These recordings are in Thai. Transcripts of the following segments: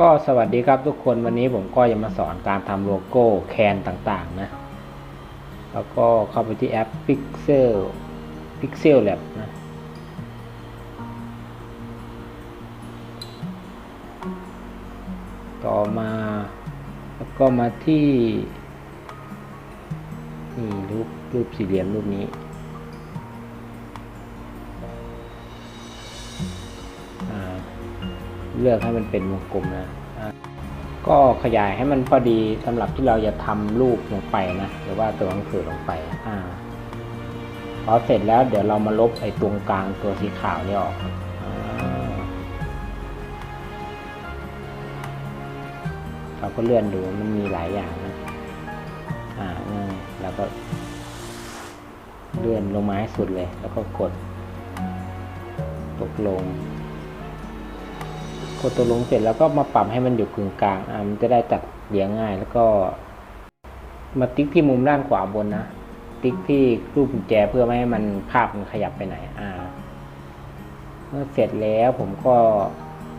ก็สวัสดีครับทุกคนวันนี้ผมก็จะมาสอนการทำโลโก้แคนต่างๆนะ แล้วก็เข้าไปที่แอป Pixel Pixel Lab นะต่อมาแล้วก็มาที่นี่รูปรูปสี่เหลี่ยมรูปนี้ เลือกให้มันเป็นวงกลมนะก็ขยายให้มันพอดีสำหรับที่เราจะทำรูปลงไปนะหรือว่าตัวหนังสือลงไปอ่าพอเสร็จแล้วเดี๋ยวเรามาลบไอ้ตรงกลางตัวสีขาวนี่ออกครับเราก็เลื่อนดูมันมีหลายอย่างนะอ่านี่แล้วก็เลื่อนลงมาให้สุดเลย แล้วก็กด ตกลง ดตัวลงเสร็จแล้วก็มาปรับให้มันอยู่กึ่งกลางอ่ามันจะได้จัดเรียงง่าย แล้วก็ มาติ๊กที่มุมด้านขวาบนนะติ๊กที่รูปกุญแจเพื่อไม่ให้มันภาพมันขยับไปไหน อ่า เมื่อเสร็จแล้วผมก็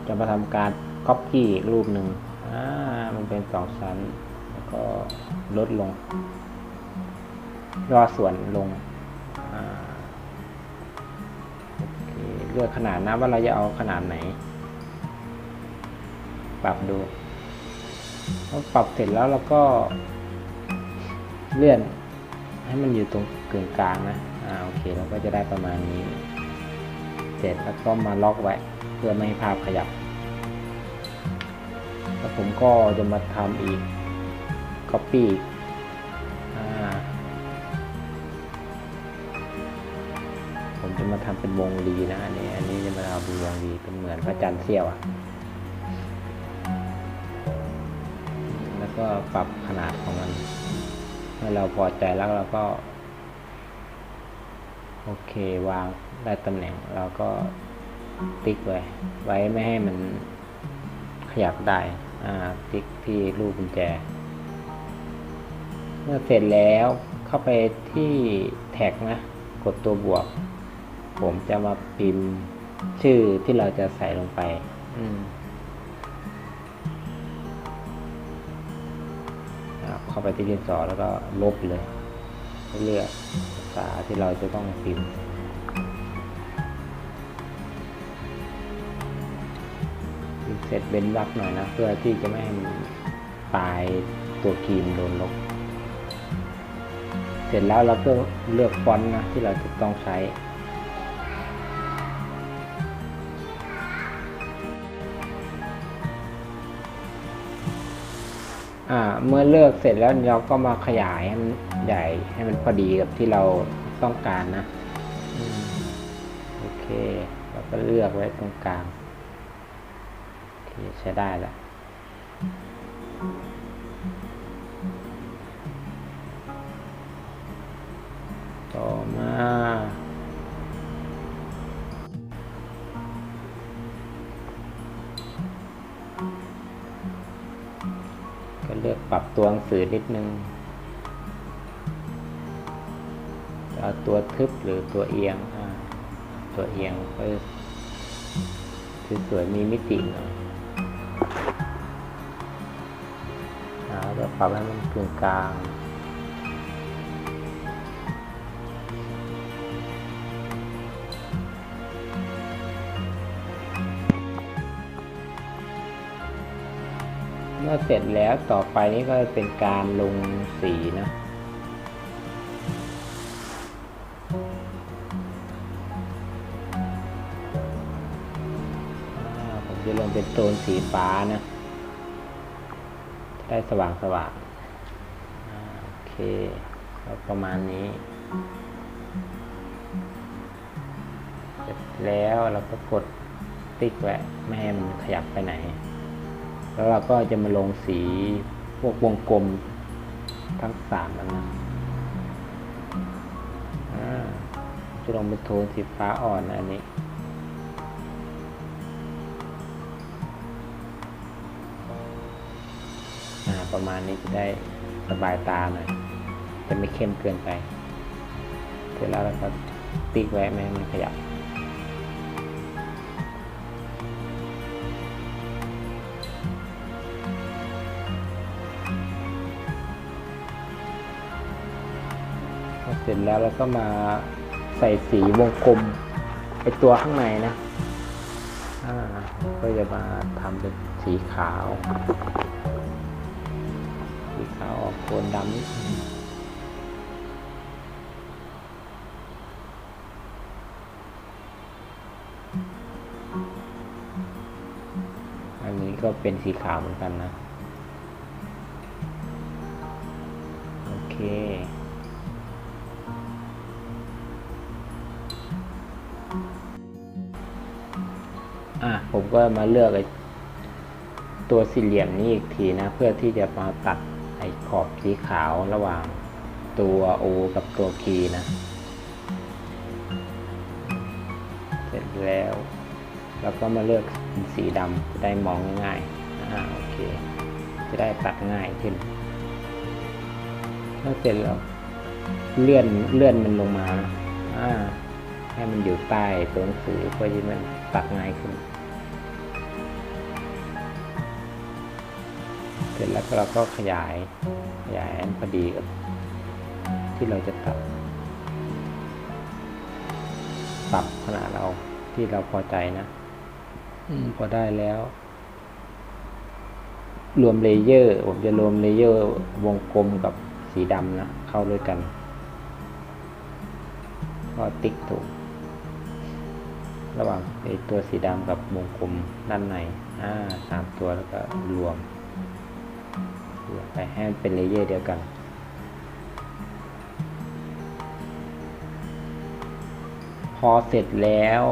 จะมาทำการ copy รูปหนึ่งอ่ามันเป็นสองชั้น แล้วก็ลดลงย่อส่วนลงเลือกขนาดนะว่าเราจะเอาขนาดไหน ปรับดูพอปรับเสร็จแล้วเราก็เลื่อนให้มันอยู่ตรงกึ่งกลางนะอ่าโอเคเราก็จะได้ประมาณนี้ เสร็จแล้วก็มาล็อกไว้ เพื่อไม่ให้ภาพขยับ แล้วผมก็จะมาทำอีก copy อ่าผมจะมาทำเป็นวงรีนะอันนี้อันนี้จะมาเอาเป็นวงรีเป็นเหมือนพระจันทร์เสี้ยวอะ ก็ปรับขนาดของมันเมื่อเราพอใจแล้วเราก็ โอเควางได้ตำแหน่งเราก็ติ๊กไว้ ไว้ไม่ให้มันขยับได้อ่าติ๊กที่รูปกุญแจ เมื่อเสร็จแล้วเข้าไปที่แท็กนะ กดตัวบวก ผมจะมาพิมพ์ชื่อที่เราจะใส่ลงไป อืม เข้าไปที่ดินสอแล้วก็ลบเลย เลือกภาษาที่เราจะต้องพิมพ์มเสร็จเว้นวรรคหน่อยนะ เพื่อที่จะไม่ให้มันตายตัวครีมโดนลบเสร็จแล้วเราก็เลือกฟอนต์นะที่เราจะต้องใช้ เมื่อเลือกเสร็จแล้วเราก็มาขยายให้มันใหญ่ให้มันพอดีกับที่เราต้องการนะอโอเคเราก็เลือกไว้ตรงกลางโอเคใช้ได้แล้ว สือนิดนึงเอาตัวทึบหรือตัวเอียงตัวเอียงก็สวยๆมีมิติหน่อยแล้วปรับให้มันกึ่งกลาง เมื่อเสร็จแล้วต่อไปนี้ก็เป็นการลงสีนะผมจะลงเป็นโทนสีฟ้านะ ได้สว่างสว่างโอเคก็ประมาณนี้ เสร็จแล้วเราก็กดติ๊กไว้ไม่ให้มันขยับไปไหน แล้วเราก็จะมาลงสีพวกวงกลมทั้งสามแล้วนะจะลงเป็นโทนสีฟ้าอ่อนอันนี้ประมาณนี้จะได้สบายตาหน่อยจะไม่เข้มเกินไป เสร็จแล้วเราก็ติ๊กไว้ไม่ให้มันขยับ ร็จแล้วเราก็มาใส่สีวงกลมไอตัวข้างในนะก็จะมาทำเป็นสีขาว สีขาวออกโทนดำนิดนึงอันนี้ก็เป็นสีขาวเหมือนกันนะ โอเค ผมก็มาเลือกไอ้ตัวสี่เหลี่ยมนี้อีกทีนะ เพื่อที่จะมาตัดไอ้ขอบสีขาวระหว่างตัว O กับตัว K นะ เสร็จแล้ว แล้วก็มาเลือกสีดำจะได้มองง่ายๆอ่าโอเค จะได้ตัดง่ายขึ้นแล้วเสร็จแล้วเลื่อนเลื่อนมันลงมานะอ่าให้มันอยู่ใต้ตัวหนังสือเพื่อที่มัน ตัดง่ายขึ้น เสร็จแล้วเราก็ขยายขยายพอดีกับที่เราจะตัด ปรับขนาดเราที่เราพอใจนะ อืมพอได้แล้ว รวมเลเยอร์ ผมจะรวมเลเยอร์วงกลมกับสีดำนะ เข้าด้วยกัน ก็ติ๊กถูก ระหว่างไอตัวสีดำกับวงกลมด้านในอ่าสามตัวแล้วก็รวมไปให้มันเป็นเลเยอร์เดียวกันพอเสร็จแล้ว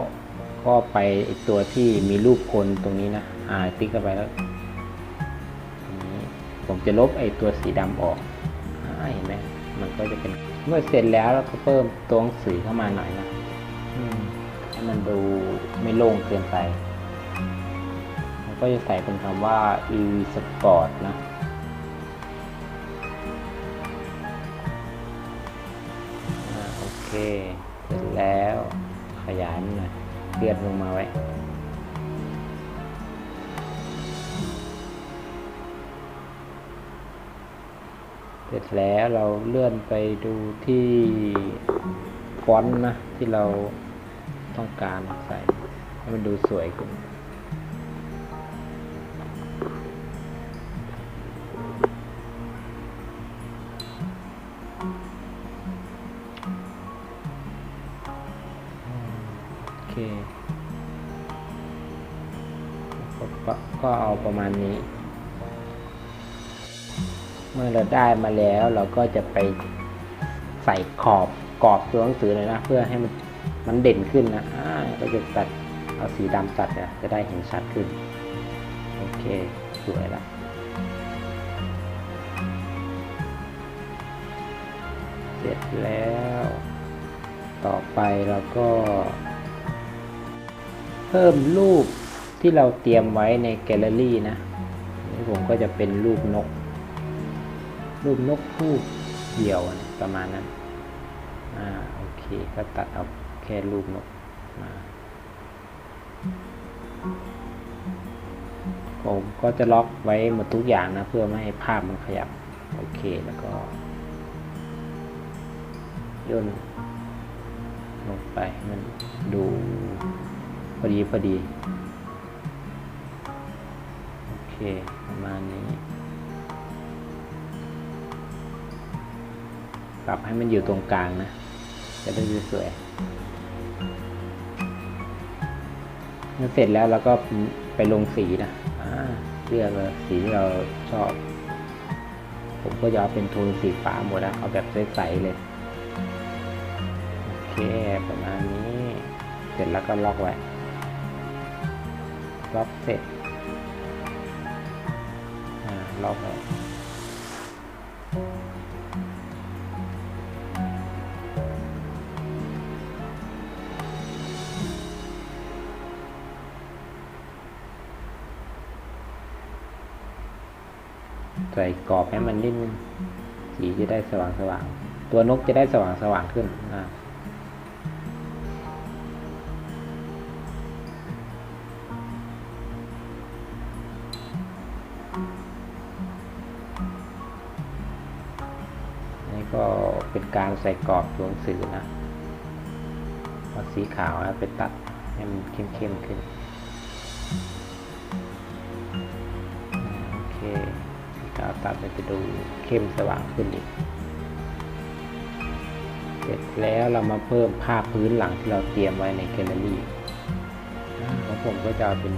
ก็ไปไอตัวที่มีรูปคนตรงนี้นะ อ่าติ๊กเข้าไปแล้วผมจะลบไอตัวสีดำออกอเห็นไหมมันก็จะเป็น เมื่อเสร็จแล้วเราก็เพิ่มตัวหนังสือเข้ามาหน่อยนะอื มให้มันดูไม่โล่งเกินไปแล้วก็จะใส่เป็นคำว่า e sport นะอโอเค เสร็จแล้วขยายมันหน่อยเลื่อนลงมาไว้เสร็จแล้วเราเลื่อนไปดูที่ฟอนต์นะ ที่เรา ต้องการใส่ให้มันดูสวยขึ้นโอเคก็ก็เอาประมาณนี้ เมื่อเราได้มาแล้วเราก็จะไปใส่ขอบกรอบตัวหนังสือเลยนะ เพื่อให้มัน มันเด่นขึ้นนะอ่าก็จะตัดเอาสีดำตัดนี่ยจะได้เห็นชัดขึ้น โอเค สวยละเสร็จแล้ว ต่อไปเราก็ เพิ่มรูปที่เราเตรียมไว้ในแกลเลอรี่นะนี่ผมก็จะเป็นรูปนก รูปนกคู่เดี่ยวนะประมาณนั้น อ่า โอเค ก็ตัดเอา แค่รูปนกมาผมก็จะล็อกไว้หมดทุกอย่างนะ เพื่อไม่ให้ภาพมันขยับ โอเคแล้วก็ย่นลงไปให้มันดูพอดีพอดี โอเค ประมาณนี้ ปรับให้มันอยู่ตรงกลางนะ จะได้สวยๆ เสร็จแล้วเราก็ไปลงสีนะเลือกสีที่เราชอบ ผมก็จะเอาเป็นโทนสีฟ้าหมดนะเอาแบบใสๆเลย โอเคประมาณนี้ เสร็จแล้วก็ล็อกไว้ ล็อกเสร็จล็อกไว้ ใส่กรอบให้มันนิดนึงสีจะได้สว่างสว่างๆตัวนกจะได้สว่างสว่างขึ้นอ่าอันนี้ก็เป็นการใส่กรอบตัวหนังสือนะเอาสีขาวนะไปตัดให้มันเข้มๆขึ้น สีขาตัดมันจะดูเข้มสว่างขึ้นอีก เสร็จแล้วเรามาเพิ่มภาพพื้นหลังที่เราเตรียมไว้ในแกลเลอรี่ของผมก็จะเป็น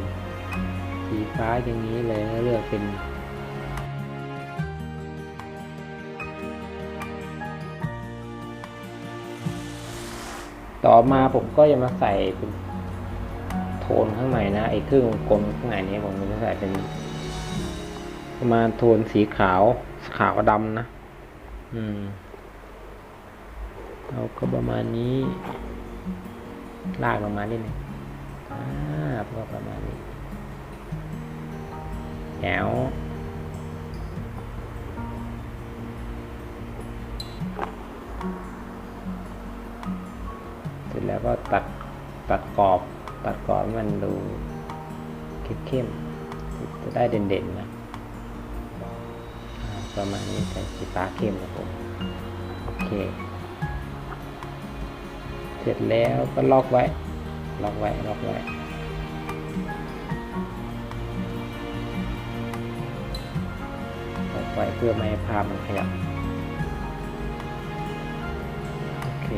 สีฟ้าอย่างนี้เลยแล้วเลือกเป็นต่อมาผมก็จะมาใส่เป็นโทนข้างในนะไอ้ครึ่งวงกลมข้างในนี้ผมจะใส่เป็น ประมาณโทนสีขาวขาวดำนะ อืมเราก็ประมาณนี้ ลากลงมานิดหนึงอ่าก็ประมาณนี้แถวเสร็จแล้วก็ตัดตัดกรอบ ตัดกรอบให้มันดูเข้มๆจะได้เด่นๆนะ ประมาณนี้ใส่สีฟ้าเข้มนะผมโอเค เสร็จแล้วก็ล็อกไว้ ล็อกไว้ ล็อกไว้ล็อกไว้เพื่อไม่ให้ภาพมันขยับโอเค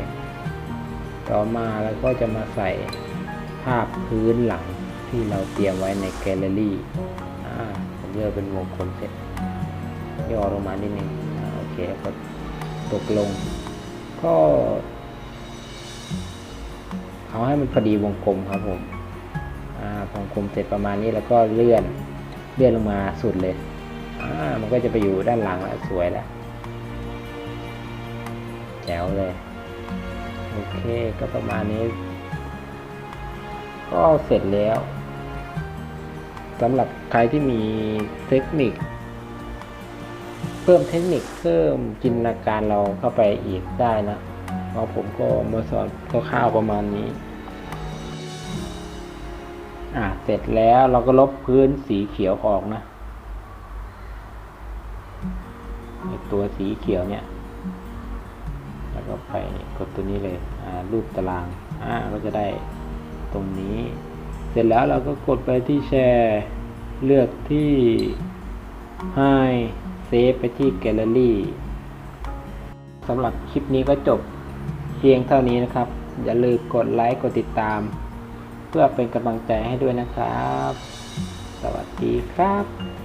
ต่อมาแล้วก็จะมาใส่ภาพพื้นหลังที่เราเตรียมไว้ในแกลเลอรี่ อ่าผมเลือกเป็นวงกลมเสร็จ ย่อลงมานิดนึงอ่าโอเคก็ตกลง ก็เอาให้มันพอดีวงกลมครับผมวงกลมเสร็จประมาณนี้แล้วก็เลื่อนเลื่อนลงมาสุดเลยมันก็จะไปอยู่ด้านหลังแล้วสวยแล้วแจ๋วเลยโอเคก็ประมาณนี้ ก็เสร็จแล้วสำหรับใครที่มีเทคนิค เพิ่มเทคนิคเพิ่มจินตนาการเราเข้าไปอีกได้นะเพราะผมก็มาสอนคร่าวๆประมาณนี้อะเสร็จแล้วเราก็ลบพื้นสีเขียวออกนะตัวสีเขียวเนี่ย แล้วก็ไปกดตัวนี้เลยอ่ารูปตารางอ่าก็จะได้ตรงนี้ เสร็จแล้วเราก็กดไปที่แชร์ เลือกที่ให้ เซฟไปที่แกลเลอรี่สำหรับคลิปนี้ก็จบเพียงเท่านี้นะครับ อย่าลืมกดไลค์กดติดตาม เพื่อเป็นกำลังใจให้ด้วยนะครับ สวัสดีครับ